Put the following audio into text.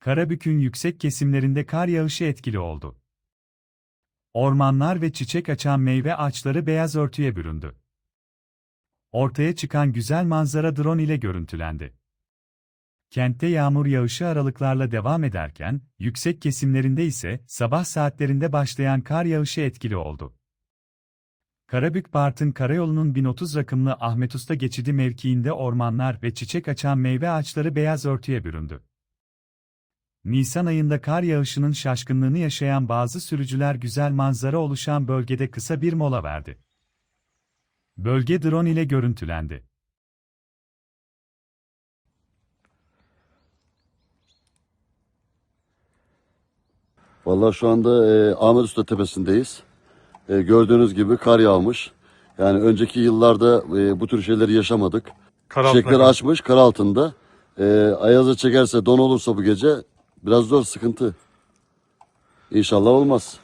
Karabük'ün yüksek kesimlerinde kar yağışı etkili oldu. Ormanlar ve çiçek açan meyve ağaçları beyaz örtüye büründü. Ortaya çıkan güzel manzara drone ile görüntülendi. Kentte yağmur yağışı aralıklarla devam ederken, yüksek kesimlerinde ise sabah saatlerinde başlayan kar yağışı etkili oldu. Karabük Bartın Karayolu'nun 1030 rakımlı Ahmet Usta geçidi mevkiinde ormanlar ve çiçek açan meyve ağaçları beyaz örtüye büründü. Nisan ayında kar yağışının şaşkınlığını yaşayan bazı sürücüler güzel manzara oluşan bölgede kısa bir mola verdi. Bölge drone ile görüntülendi. Vallahi şu anda e, Ahmet Usta Tepesi'ndeyiz. E, gördüğünüz gibi kar yağmış. Yani önceki yıllarda e, bu tür şeyleri yaşamadık. Kar açmış kar altında. E, ayaza çekerse don olursa bu gece biraz zor sıkıntı. İnşallah olmaz.